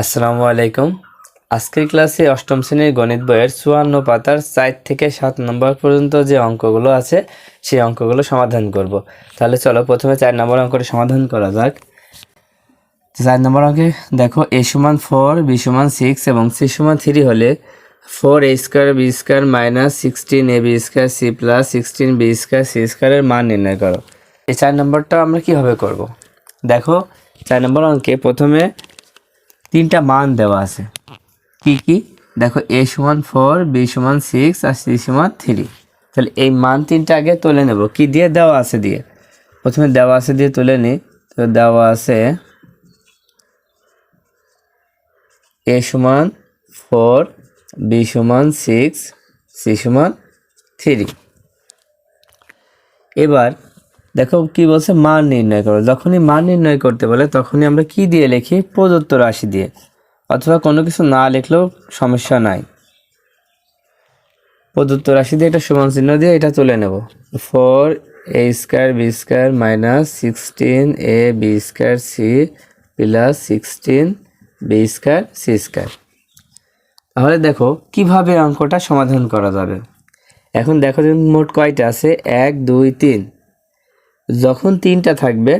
আসসালামু আলাইকুম। আজকের ক্লাসে অষ্টম শ্রেণির গণিত বইয়ের চুয়ান্ন পাতার চার থেকে সাত নম্বর পর্যন্ত যে অঙ্কগুলো আছে, সেই অঙ্কগুলো সমাধান করব। তাহলে চলো প্রথমে চার নম্বর অঙ্কটা সমাধান করা যাক। চার নম্বর অঙ্কে দেখো, এ সমান ফোর বি সমান সিক্স এবং সি সমান থ্রি হলে four A square B square minus sixteen A B square C plus sixteen B square C স্কোয়ারের মান নির্ণয় করো। এই চার নম্বরটা আমরা কীভাবে করব? দেখো, চার নম্বর অঙ্কে প্রথমে তিনটা মান দেওয়া আছে। কি কি? দেখো, এ সমান ফোর বি সমান সিক্স আর সি সমান থ্রি তাহলে এই মান তিনটা আগে তুলে নেব। কি দিয়ে দেওয়া আছে দিয়ে? প্রথমে দেওয়া আছে দিয়ে তুলে নিই তো দেওয়া আছে এ সমান ফোর বি সমান সিক্স সি সমান থ্রি এবার দেখো কি বলছে, মান নির্ণয় করো। যখনই মান নির্ণয় করতে বলে, তখনই আমরা কি দিয়ে লিখি? প্রদত্ত রাশি দিয়ে। অথবা কোনো কিছু না লিখলেও সমস্যা নাই। প্রদত্ত রাশি দিয়ে এটা সমান চিহ্ন দিয়ে এটা তুলে নেব। Four A square B square minus sixteen A B square C plus sixteen B square C square. তাহলে দেখো কীভাবে অঙ্কটা সমাধান করা যাবে। এখন দেখো মোট কয়টা আছে? এক, দুই, তিন। যখন তিনটা থাকবে,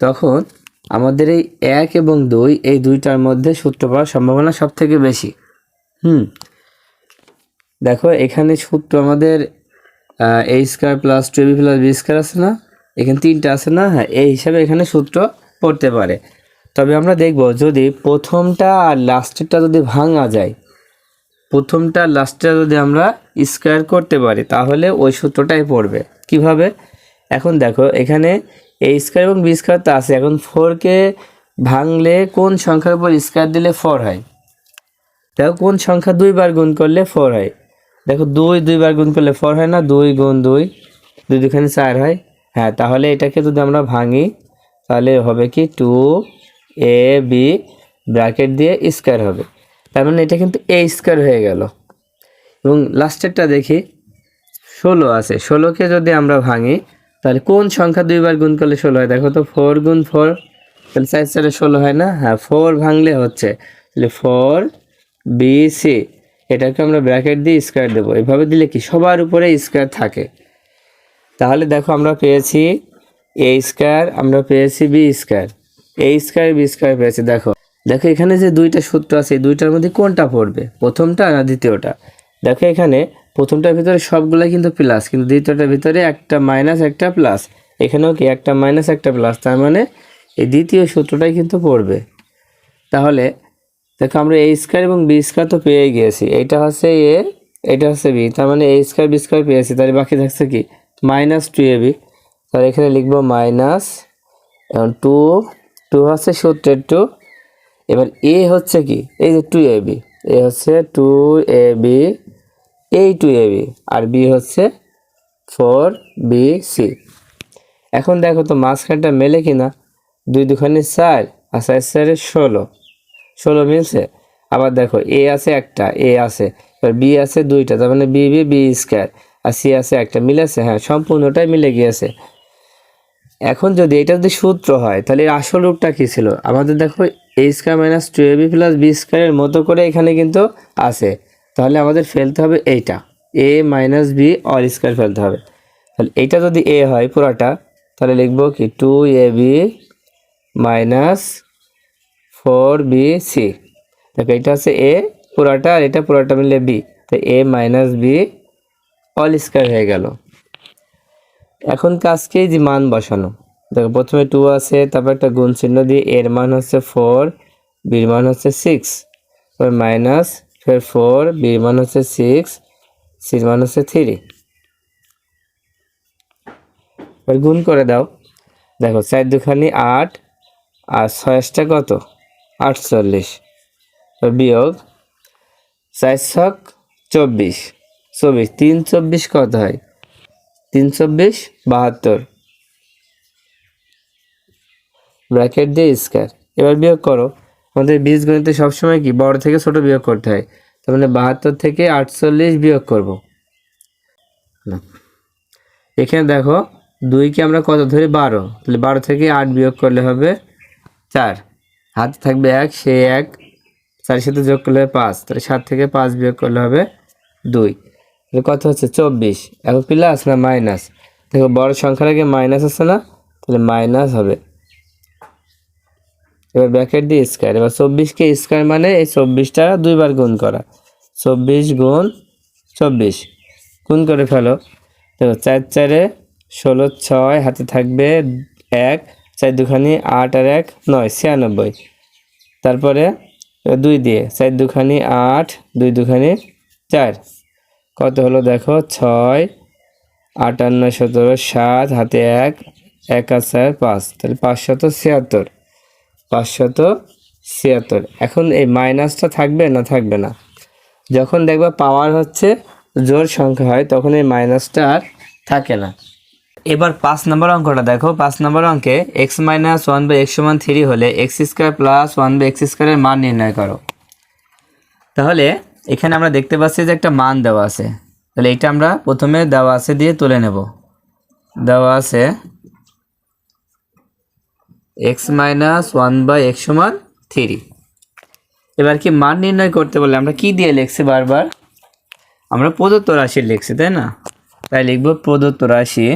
তখন আমাদের এই এক এবং দুই, এই দুইটার মধ্যে সূত্র পাওয়ার সম্ভাবনা সব থেকে বেশি। হুম। দেখো, এখানে সূত্র আমাদের A square plus two B plus B square আছে না? এখানে তিনটা আছে না? হ্যাঁ এই হিসাবে এখানে সূত্র পড়তে পারে। তবে আমরা দেখব, যদি প্রথমটা আর লাস্টেরটা যদি ভাঙা যায়, প্রথমটা লাস্টটা যদি আমরা স্কোয়ার করতে পারি, তাহলে ওই সূত্রটাই পড়বে। কীভাবে? এখন দেখো, এখানে এ স্কোয়ার এবং বি স্কোয়ার তো আছে। এখন ফোরকে ভাঙলে কোন সংখ্যার উপর স্কোয়ার দিলে ফোর হয়? দেখো, কোন সংখ্যা দুইবার গুণ করলে ফোর হয়? দেখো, দুই দুইবার গুণ করলে ফোর হয় না? দুই গুণ দুই দুই দুখানে চার হয়? হ্যাঁ তাহলে এটাকে যদি আমরা ভাঙি, তাহলে হবে কি? টু এ বি ব্র্যাকেট দিয়ে স্কোয়ার হবে। তার মানে এটা কিন্তু এ স্কোয়ার হয়ে গেল। এবং লাস্টেরটা দেখি। ষোলো আছে। ষোলোকে যদি আমরা ভাঙি তাহলে কোন সংখ্যা দুইবার গুণ করলে ষোলো হয়? দেখো তো ফোর গুণ ফোর তাহলে সাইজ চারে ষোলো হয় না? হ্যাঁ ফোর ভাঙলে হচ্ছে। তাহলে ফোর বি সি এটাকে আমরা ব্র্যাকেট দিয়ে স্কোয়ার দেবো। এভাবে দিলে কি? সবার উপরে স্কোয়ার থাকে। তাহলে দেখো, আমরা পেয়েছি এ স্কোয়ার আমরা পেয়েছি B square A square B square পেয়েছি, দেখো। দেখো, এখানে যে দুইটা সূত্র আছে দুইটার মধ্যে কোনটা পড়বে? প্রথমটা না দ্বিতীয়টা? দেখো এখানে প্রথমটার ভিতরে সবগুলাই কিন্তু প্লাস কিন্তু দ্বিতীয়টার ভিতরে একটা মাইনাস একটা প্লাস এখানেও কি একটা মাইনাস একটা প্লাস তার মানে এই দ্বিতীয় সূত্রটাই কিন্তু পড়বে। তাহলে দেখো আমরা এ স্কোয়ার এবং বি স্কোয়ার তো পেয়ে গিয়েছি। এইটা হচ্ছে এ এটা হচ্ছে বি তার মানে এ স্কোয়ার বি স্কোয়ার পেয়েছি। তাহলে বাকি থাকছে কি? মাইনাস টু এ বি তাহলে এখানে লিখব মাইনাস এবং টু টু হচ্ছে সূত্রের টু এবার এ হচ্ছে কি? এই যে টু এ বি এ হচ্ছে টু এ বি এই টু এ বি আর বি হচ্ছে ফোর বি সি। এখন দেখো তো মাঝখানটা মেলে কিনা। দুই দুখানে চার আর চার চারে ষোলো। ষোলো মিলছে। আবার দেখো, এ আছে একটা, এ আছে। এবার বি আছে দুইটা, তার মানে বি বি বি স্কোয়ার। আর সি আছে একটা, মিলেছে? হ্যাঁ সম্পূর্ণটাই মিলে গিয়েছে। এখন যদি এটা যদি সূত্র হয়, তাহলে এর আসল রূপটা কী ছিল? আমাদের দেখো, A square minus two A B plus B স্কোয়ারের মতো করে এখানে কিন্তু আছে। তাহলে আমাদের ফেলতে হবে এইটা। A minus B all square ফেলতে হবে। তাহলে এইটা যদি এ হয় পুরাটা, তাহলে লিখব কি two A B minus four B C দেখো এটা হচ্ছে এ পুরাটা আর এটা পুরাটা মিলে বি তো A minus B all square হয়ে গেল। এখন কাজকে যে মান বসানো। দেখো প্রথমে টু আছে, তারপর একটা গুণ চিহ্ন দিয়ে এর মান হচ্ছে ফোর বির মান হচ্ছে সিক্স মাইনাস ফের ফোর বির মান হচ্ছে সিক্স সির মান হচ্ছে থ্রি এবার গুণ করে দাও। দেখো, চার দুখানি আট, আর ছয়টা কত? আটচল্লিশ। বিয়োগ। চার ছক চব্বিশ। চব্বিশ, তিন চব্বিশ কত হয়? তিন চব্বিশ, বাহাত্তর। ব্র্যাকেট দিয়ে স্কোয়ার এবার বিয়োগ করো। আমাদের বীজগণিতে সবসময় কি বড় থেকে ছোট বিয়োগ করতে হয়? তার মানে বাহাত্তর থেকে আটচল্লিশ বিয়োগ করব। এখানে দেখো দুইকে আমরা কত ধরি? বারো। তাহলে বারো থেকে আট বিয়োগ করলে হবে চার। হাতে থাকবে এক, সে এক, চারের সাথে যোগ করলে হবে পাঁচ। তাহলে সাত থেকে পাঁচ বিয়োগ করলে হবে দুই। তাহলে কত হচ্ছে? চব্বিশ। এখন প্লাস না মাইনাস দেখো, বড় সংখ্যার আগে মাইনাস আছে না? তাহলে মাইনাস হবে। এবার ব্র্যাকেট দিয়ে স্কোয়ার এবার চব্বিশকে স্কোয়ার মানে এই চব্বিশটা দুইবার গুণ করা। চব্বিশ গুণ চব্বিশ। গুণ করে ফেলো। দেখো, চার চারে ষোলো, ছয়, হাতে থাকবে এক, চার দুখানি আট আর এক, নয়, ছিয়ানব্বই। তারপরে দুই দিয়ে, চার দুখানি আট, দুই দুখানি চার। কত হলো দেখো, ছয়, আটান্ন, সতেরো, সাত, হাতে এক এক আর চার, পাঁচ। তাহলে পাঁচশত ছিয়াত্তর। পাঁচশত ছিয়াত্তর। এখন এই মাইনাসটা থাকবে না থাকবে না? যখন দেখবা পাওয়ার হচ্ছে জোর সংখ্যা হয়, তখন এই মাইনাসটা আর থাকে না। এবার পাঁচ নম্বর অঙ্কটা দেখো। পাঁচ নম্বর অঙ্কে X minus one by X সমান থ্রি হলে X square plus one by X স্কোয়ারের মান নির্ণয় করো। তাহলে এখানে আমরা দেখতে পাচ্ছি যে একটা মান দেওয়া আছে। তাহলে এটা আমরা প্রথমে দেওয়া আছে দিয়ে তুলে নেব। দেওয়া আছে X minus one by X সমান থ্রি এবার কি মান নির্ণয় করতে বলে আমরা কি দিয়ে লিখছি বারবার? আমরা প্রদত্ত রাশি লিখছি, তাই না? তাই লিখব প্রদত্ত রাশি।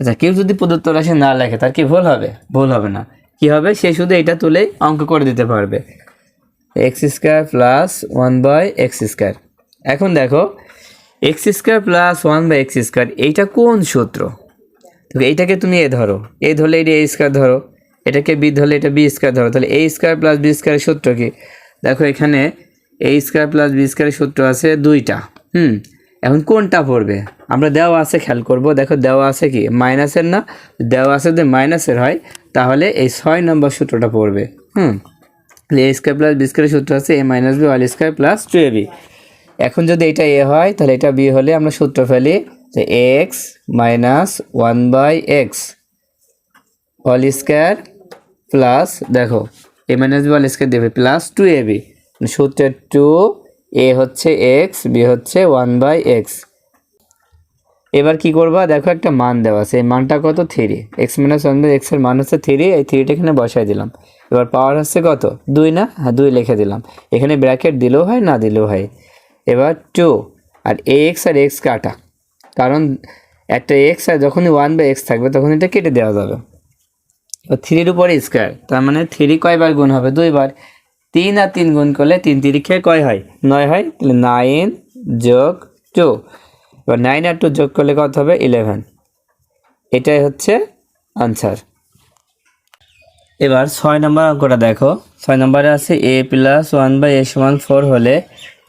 আচ্ছা কেউ যদি প্রদত্ত রাশি না লেখে, তার কি ভুল হবে? ভুল হবে না। কি হবে? সে শুধু এটা তুলেই অঙ্ক করে দিতে পারবে। X square plus one by X square এখন দেখো X square plus one by X square, এইটা কোন সূত্র? এইটাকে তুমি এ ধরো, এ ধরলে এটা এ স্কোয়ার ধরো, এটাকে বি ধরলে এটা বি স্কোয়ার ধরো, তাহলে এ স্কোয়ার প্লাস বি স্কোয়ারের সূত্র কি? দেখো, এখানে এ স্কোয়ার প্লাস বি স্কোয়ারের সূত্র আছে দুইটা, হুম? এখন কোনটা পড়বে? আমরা দেওয়া আছে, খেয়াল করব, দেখো দেওয়া আছে কি? মাইনাসের না? দেওয়া আছে যদি মাইনাসের হয়, তাহলে এই ছয় নম্বর সূত্রটা পড়বে, হুম? এ স্কোয়ার প্লাস বি স্কোয়ারের সূত্র আছে, A minus B all square plus two A B. এখন যদি এটা এ হয়, তাহলে এটা বি হলে আমরা সূত্র ফেলি যে X minus one by X all square plus, দেখো, A minus B all square দেবে প্লাস টু এ বি। সূত্রের টু, এ হচ্ছে এক্স, বি হচ্ছে ওয়ান বাই এক্স। এবার কি করবা? দেখো একটা মান দেওয়া আছে, এই মানটা কত? Three. X minus one by এক্সের মান হচ্ছে থ্রি, এই থ্রিটা এখানে বসাই দিলাম। এবার পাওয়ার হচ্ছে কত? দুই না? হ্যাঁ দুই লিখে দিলাম। এখানে ব্র্যাকেট দিলেও হয়, না দিলেও হয়। এবার টু আর এ এক্স আর এক্স কাটা। কারণ একটা এক্স আর যখনই ওয়ান বাই এক্স থাকবে তখন এটা কেটে দেওয়া যাবে। থ্রির উপরে স্কোয়ার তার মানে থ্রি কয়বার গুণ হবে? দুইবার। তিন আর তিন গুণ করলে তিন তিরিখে কয় হয়? নয় হয়? তাহলে নাইন যোগ টু এবার নাইন আর টু যোগ করলে কত হবে? ইলেভেন এটাই হচ্ছে আনসার এবার ছয় নম্বর অঙ্কটা দেখো। ছয় নম্বরে আছে A plus one by A সমান ফোর হলে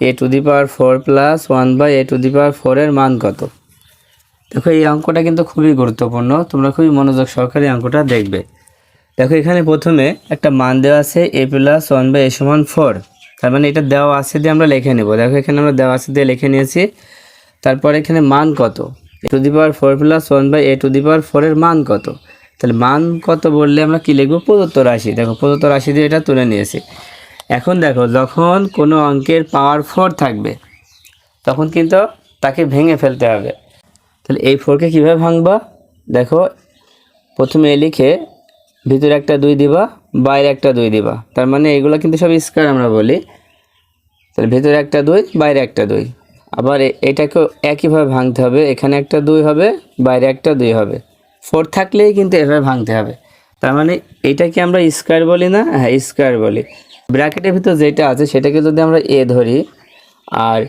A to the power four plus one by A to the power ফোরের মান কত? দেখো, এই অঙ্কটা কিন্তু খুবই গুরুত্বপূর্ণ। তোমরা খুবই মনোযোগ সহকারে অঙ্কটা দেখবে। দেখো, এখানে প্রথমে একটা মান দেওয়া আছে A plus one by A সমান ফোর তার মানে এটা দেওয়া আছে দিয়ে আমরা লিখে নেব। দেখো, এখানে আমরা দেওয়া আছে দিয়ে লিখে নিয়েছি। তারপর এখানে মান কত? A to the power four plus one by A to the power ফোরের মান কত? তাহলে মান কত বললে আমরা কী লিখব? প্রদত্ত রাশি। দেখো, প্রদত্ত রাশি দিয়ে এটা তুলে নিয়েছি। এখন দেখো, যখন কোনো অঙ্কের পাওয়ার ফোর থাকবে, তখন কিন্তু তাকে ভেঙে ফেলতে হবে। তাহলে এই ফোরকে কীভাবে ভাঙবা? দেখো, প্রথমে লিখে ভিতরে একটা দুই দিবা, বাইরে একটা দুই দিবা। তার মানে এগুলো কিন্তু সব স্কোয়ার আমরা বলি। তাহলে ভিতরে একটা দুই, বাইরে একটা দুই। আবার এটাকেও একইভাবে ভাঙতে হবে। এখানে একটা দুই হবে, বাইরে একটা দুই হবে। ফোর থাকলেই কিন্তু এভাবে ভাঙতে হবে। তার মানে এটাকে আমরা স্কোয়ার বলি না? হ্যাঁ স্কোয়ার বলি। ব্র্যাকেটের ভিতর যেটা আছে, সেটাকে যদি আমরা এ ধরি আর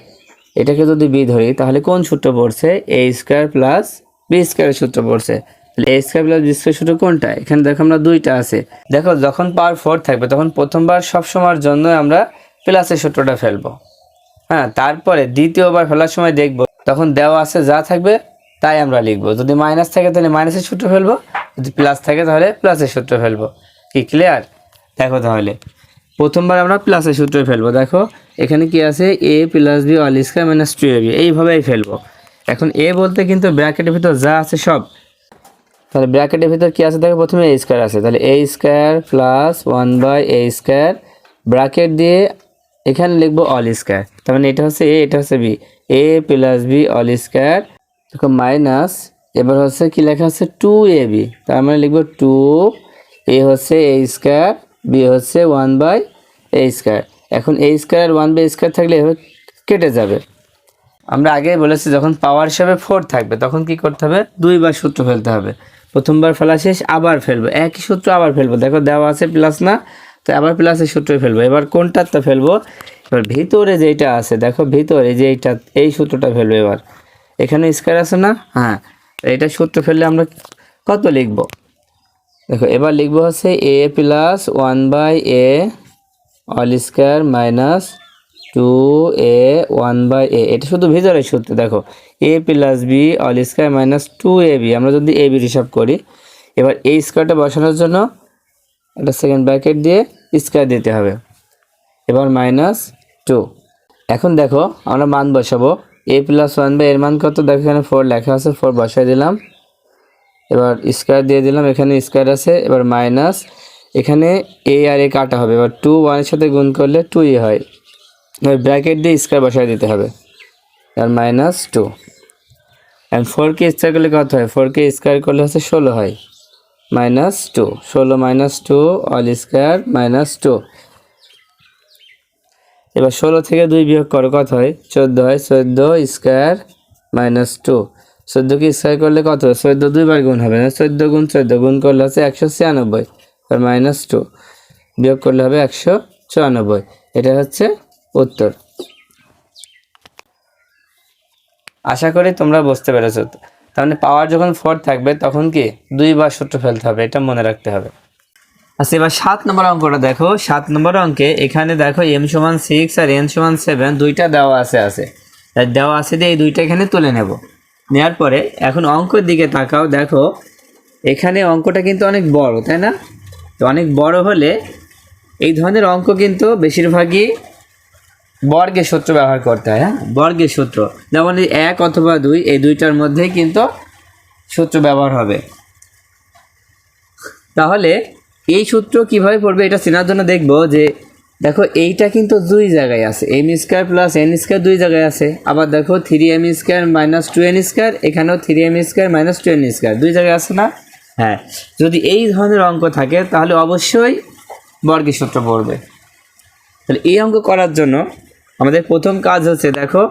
এটাকে যদি বি ধরি, তাহলে কোন সূত্র পড়ছে? এ স্কোয়ার প্লাস বি স্কোয়ারের সূত্র পড়ছে। তাহলে A square plus B square সূত্র কোনটা? এখানে দেখো আমরা দুইটা আছে। দেখো, যখন পাওয়ার ফোর থাকবে, তখন প্রথমবার সব সময়ের জন্য আমরা প্লাসের সূত্রটা ফেলব। হ্যাঁ তারপরে দ্বিতীয়বার ফেলার সময় দেখব। তখন দেওয়া আছে যা থাকবে, তাই আমরা লিখব। যদি মাইনাস থাকে, তাহলে মাইনাসের সূত্র ফেলব। যদি প্লাস থাকে, তাহলে প্লাসের সূত্র ফেলব। কি ক্লিয়ার দেখো তাহলে। প্রথমবার আমরা প্লাসের সূত্র ফেলব, দেখো। এখানে কি আছে? A plus B all square minus two A এইভাবেই ফেলব। এখন এ বলতে কিন্তু ব্র্যাকেটের ভিতর যা আছে সব। তাহলে ব্র্যাকেটের ভিতর কি আছে? দেখো, প্রথমে এ স্কোয়ার আছে। তাহলে A square plus one by A square bracket দিয়ে এখানে লিখব অল স্কোয়ার তার মানে এটা হচ্ছে এ এটা হচ্ছে B A plus B all square দেখো মাইনাস এবার হচ্ছে কি লেখা আছে টু এ বি তার মানে লিখব টু এ হচ্ছে এ স্কোয়ার বি হচ্ছে ওয়ান বাই এ স্কোয়ার এখন A square one by square থাকলে এভাবে কেটে যাবে। আমরা আগেই বলেছি, যখন পাওয়ার হিসাবে ফোর থাকবে, তখন কি করতে হবে? দুইবার সূত্র ফেলতে হবে। প্রথমবার ফেলা শেষ, আবার ফেলব। একই সূত্র আবার ফেলব। দেখো দেওয়া আছে প্লাস না, তো আবার প্লাসের সূত্রই ফেলব। এবার কোনটাতে ফেলব? এবার ভিতরে যেটা আছে, দেখো ভিতরে যে এইটা, এই সূত্রটা ফেলব এবার। এখানে স্কোয়ার আছে না? হ্যাঁ। এটা সূত্র ফেললে আমরা কত লিখব? দেখো, এবার লিখব হচ্ছে A plus one by A all square minus two A one by A এটা শুধু ভিতরের সূত্র, দেখো A plus B all square minus two A B আমরা যদি এ বির হিসাব করি, এবার এই স্কোয়ারটা বসানোর জন্য একটা সেকেন্ড ব্র্যাকেট দিয়ে স্কোয়ার দিতে হবে, এবার মাইনাস টু এখন দেখো, আমরা মান বসাবো এ প্লাস ওয়ান বাই এর মান কত? দেখো এখানে ফোর লেখা আছে ফোর বসাই দিলাম। এবার স্কোয়ার দিয়ে দিলাম, এখানে স্কোয়ার আছে, এবার মাইনাস এখানে এ আর এ কাটা হবে, এবার টু ওয়ানের সাথে গুণ করলে টু ই হয়। এবার ব্র্যাকেট দিয়ে স্কোয়ার বসাই দিতে হবে, আর মাইনাস টু অ্যান্ড ফোরকে স্কোয়ার করলে কত হয়? ফোরকে স্কোয়ার করলে হচ্ছে ষোলো হয়। মাইনাস টু ষোলো minus two all square minus two এবার ষোলো থেকে দুই বিয়োগ করো, কত হয়? চোদ্দ হয়, চোদ্দ স্কোয়ার মাইনাস টু চোদ্দোকে স্কোয়ার করলে কত? চোদ্দ দুইবার গুণ হবে না। চোদ্দ গুণ চোদ্দ, গুণ করলে হচ্ছে একশো ছিয়ানব্বই আর মাইনাস টু বিয়োগ করলে হবে একশো চুরানব্বই এটা হচ্ছে উত্তর। আশা করি তোমরা বুঝতে পেরেছ। মানে পাওয়ার যখন ফোর থাকবে, তখন কি দুইবার সূত্র ফেলতে হবে, এটা মনে রাখতে হবে। আচ্ছা এবার সাত নম্বর অঙ্কটা দেখো। সাত নম্বর অঙ্কে এখানে দেখো এম সমান সিক্স আর এন সমান সেভেন দুইটা দেওয়া আছে আছে। দেওয়া আছে দিয়ে এই দুইটা এখানে তুলে নেব। নেওয়ার পরে এখন অঙ্কের দিকে তাকাও, দেখো, এখানে অঙ্কটা কিন্তু অনেক বড়, তাই না? তো অনেক বড় হলে এই ধরনের অঙ্ক কিন্তু বেশিরভাগই বর্গের সূত্র ব্যবহার করতে হয় হ্যাঁ? বর্গের সূত্র। যেমন এক অথবা দুই, এই দুইটার মধ্যেই কিন্তু সূত্র ব্যবহার হবে। তাহলে এই সূত্র কীভাবে পড়বে এটা চেনার জন্য দেখব যে দেখো, এইটা কিন্তু দুই জায়গায় আছে। M square plus N square দুই জায়গায় আছে। আবার দেখো three M square minus two N square এখানেও three M square minus two N square দুই জায়গায় আছে না? হ্যাঁ। যদি এই ধরনের অঙ্ক থাকে, তাহলে অবশ্যই বর্গের সূত্র পড়বে। তাহলে এই অঙ্ক করার জন্য আমাদের প্রথম কাজ হচ্ছে, দেখো,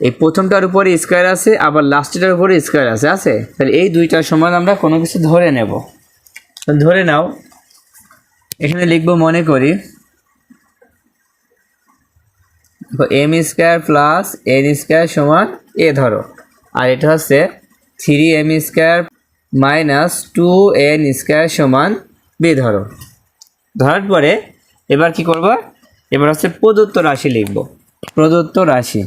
এই প্রথমটার উপরে স্কোয়ার আছে, আবার লাস্টটার উপরে স্কোয়ার আছে আছে? তাহলে এই দুইটার সমান আমরা কোনো কিছু ধরে নেব। ধরে নাও। এখানে লিখব মনে করি দেখো M square plus N square সমান এ ধরো। আর এটা হচ্ছে three M square minus two N square সমান বি ধরো। ধরার পরে এবার কি করব? এবার হচ্ছে প্রদত্ত রাশি লিখব। প্রদত্ত রাশি।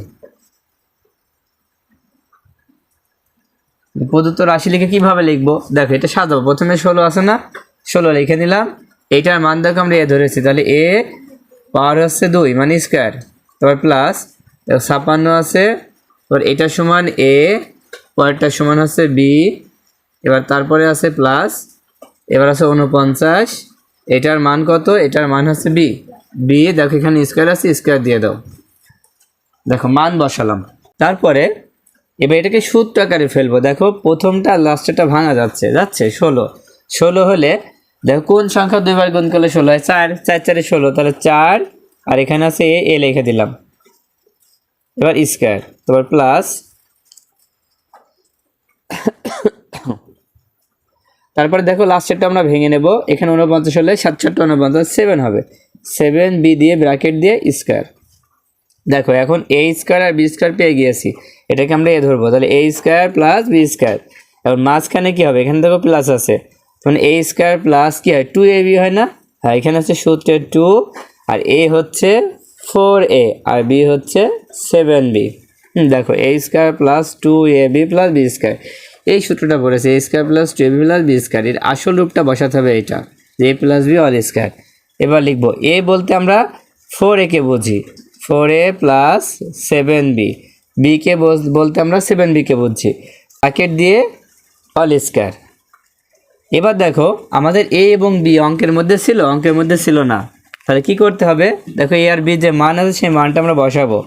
প্রদত্ত রাশি লিখে কীভাবে লিখব? দেখো, এটা সাজাবো। প্রথমে ষোলো আছে না? ষোলো লিখে নিলাম। এইটার মান দেখো আমরা এ ধরেছি। তাহলে এ পাওয়ার হচ্ছে দুই মানে স্কোয়ার তারপর প্লাস ছাপান্ন আছে, এবার এটার সমান এ পরেরটার সমান হচ্ছে বি এবার তারপরে আছে প্লাস এবার আছে উনপঞ্চাশ এটার মান কত? এটার মান হচ্ছে বি বি দেখো এখানে স্কোয়ার আছে স্কোয়ার দিয়ে দাও। দেখো, মান বসালাম। তারপরে এবার এটাকে সূত্র আকারে ফেলব। দেখো, প্রথমটা লাস্টেরটা ভাঙা যাচ্ছে যাচ্ছে ষোলো। ষোলো হলে, দেখো, কোন সংখ্যা দুইবার গুণ করলে ষোলো হয়? চার। চার, চারে ষোলো, তাহলে চার আর এখানে আছে এ এ লিখে দিলাম। এবার স্কোয়ার তারপর প্লাস তারপরে দেখো লাস্টেরটা আমরা ভেঙে নেব। এখানে উনপঞ্চাশ হলে সাত সাতটা উনপঞ্চাশ সেভেন হবে। সেভেন বি দিয়ে ব্র্যাকেট দিয়ে স্কোয়ার দেখো এখন এ স্কোয়ার আর বি স্কোয়ার পেয়ে গিয়েছি। এটাকে আমরা এ ধরবো। তাহলে A square plus B square এবার মাঝখানে কি হবে? এখানে দেখো প্লাস আছে। তখন এ স্কোয়ার প্লাস কি হয়? টু এ বি হয় না? হ্যাঁ এখানে হচ্ছে সূত্রের টু আর এ হচ্ছে ফোর এ আর বি হচ্ছে সেভেন বি দেখো A square plus two A B plus B square এই সূত্রটা পড়েছে A square plus two A B plus B square এর আসল রূপটা বসাতে হবে এটা A plus B all square এবার লিখব এ বলতে আমরা ফোর একে বুঝি। Four A plus seven B বিকে বলতে আমরা সেভেন বিকে বুঝছি। প্যাকেট দিয়ে অল স্কোয়ার এবার দেখো, আমাদের এ এবং বি অঙ্কের মধ্যে ছিল, অঙ্কের মধ্যে ছিল না। তাহলে কি করতে হবে? দেখো এ আর বি যে মান আছে, সেই মানটা আমরা বসাবো।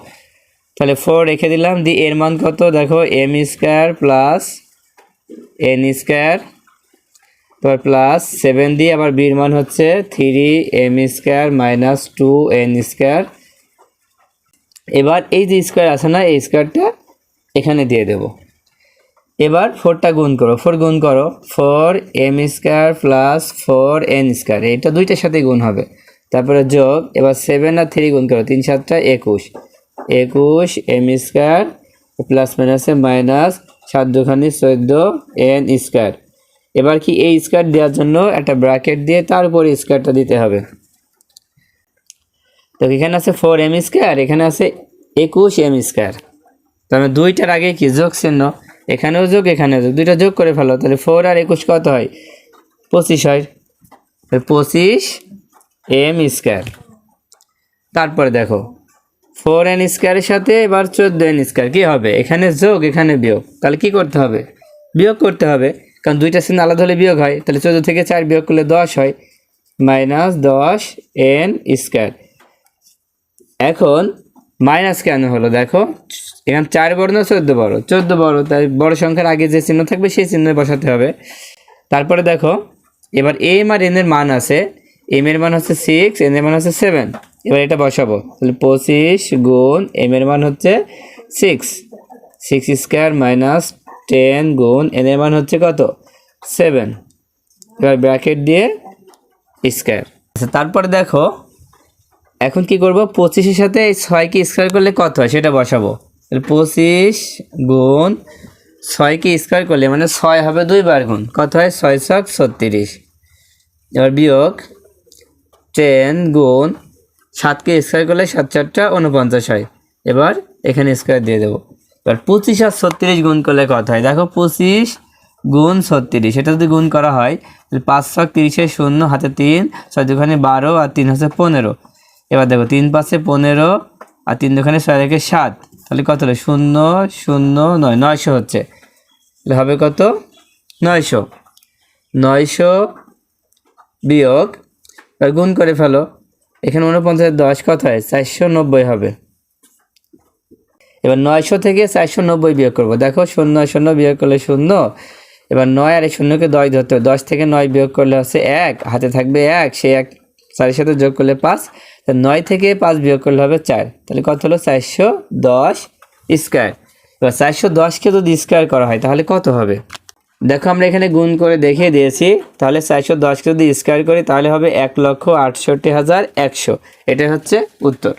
তাহলে ফোর রেখে দিলাম দি এর মান কত? দেখো M square plus N square তারপর প্লাস সেভেন দিয়ে আবার বির মান হচ্ছে three M square minus two N square এবার এই যে স্কোয়ার আছে না, এই স্কোয়ারটা এখানে দিয়ে দেব। এবার ফোরটা গুণ করো ফোর গুণ করো four M square plus four N square এইটা দুইটার সাথে গুণ হবে। তারপরে যোগ, এবার সেভেন আর থ্রি গুণ করো, তিন সাতটা একুশ। একুশ এম স্কোয়ার প্লাস মাইনাসে মাইনাস সাত দুখানি চোদ্দ এন স্কোয়ার এবার কি এই স্কোয়ার দেওয়ার জন্য একটা ব্র্যাকেট দিয়ে তার উপরে স্কোয়ারটা দিতে হবে। তো এখানে আছে ফোর এম স্কোয়ার এখানে আছে একুশ এম স্কোয়ার তাহলে দুইটার আগে কি যোগ চিহ্ন? এখানেও যোগ এখানেও যোগ। দুইটা যোগ করে ফেলো, তাহলে ফোর আর একুশ কত হয়? পঁচিশ হয়। পঁচিশ এম স্কোয়ার। তারপরে দেখো ফোর এন স্কোয়ারের সাথে এবার চোদ্দ এন স্কোয়ার, কী হবে? এখানে যোগ, এখানে বিয়োগ। তাহলে কি করতে হবে? বিয়োগ করতে হবে, কারণ দুইটা চিহ্ন আলাদা হলে বিয়োগ হয়। তাহলে চোদ্দ থেকে চার বিয়োগ করলে দশ হয়। মাইনাস দশ এন স্কোয়ার। এখন মাইনাস কেন হলো? দেখো, এখানে চার বড় না চোদ্দ বড় চোদ্দ বড় তাই বড় সংখ্যার আগে যে চিহ্ন থাকবে, সেই চিহ্ন বসাতে হবে। তারপরে দেখো, এবার এম আর এন এর মান আছে। এম এর মান হচ্ছে সিক্স এন এর মান হচ্ছে সেভেন এবার এটা বসাবো। তাহলে পঁচিশ গুণ এম এর মান হচ্ছে six six square minus ten গুণ এন এর মান হচ্ছে কত? সেভেন এবার ব্র্যাকেট দিয়ে স্কোয়ার আচ্ছা তারপরে দেখো, এখন কি করব? পঁচিশের সাথে এই ছয়কে স্কোয়ার করলে কত হয়? সেটা বসাবো। তাহলে পঁচিশ গুণ ছয়কে স্কোয়ার করলে মানে ছয় হবে দুইবার গুণ। কত হয়? ছয় ছক ছত্রিশ। এবার বিয়োগ টেন গুণ সাতকে স্কোয়ার করলে সাত চারটা উনপঞ্চাশ হয়। এবার এখানে স্কোয়ার দিয়ে দেবো। এবার পঁচিশ আর ছত্রিশ গুণ করলে কত হয়? দেখো পঁচিশ গুণ ছত্রিশ, এটা যদি গুণ করা হয়, তাহলে পাঁচ ছক তিরিশে শূন্য, হাতে তিন, ছয় দুখানে বারো আর তিন হচ্ছে পনেরো। এবার দেখো, তিন পাঁচে পনেরো আর তিন দুখানে ছয় রেখে সাত, তাহলে কত হলো? শূন্য শূন্য, নয়, নয়শো হচ্ছে। তাহলে হবে কত? নয়শো। নয়শো বিয়োগ গুণ করে ফেলো। এখানে উনপঞ্চাশ দশ কত হয়? চারশো নব্বই হবে। এবার নয়শো থেকে চারশো নব্বই বিয়োগ করব। দেখো শূন্য শূন্য বিয়োগ করলে শূন্য। এবার নয় আর এই শূন্যকে দশ ধরতে হবে। দশ থেকে নয় বিয়োগ করলে হচ্ছে এক। হাতে থাকবে এক। সেই এক চারের সাথে যোগ করলে পাঁচ। নয় থেকে পাঁচ বিয়োগ করলে হবে চার। তাহলে কত হলো? চারশো দশ স্কোয়ার। এবার চারশো দশকে যদি স্কোয়ার করা হয়, তাহলে কত হবে? দেখো আমরা এখানে গুণ করে দেখিয়ে দিয়েছি, তাহলে চারশো দশকে যদি স্কোয়ার করি তাহলে হবে এক লক্ষ আটষট্টি হাজার একশো। এটা হচ্ছে উত্তর।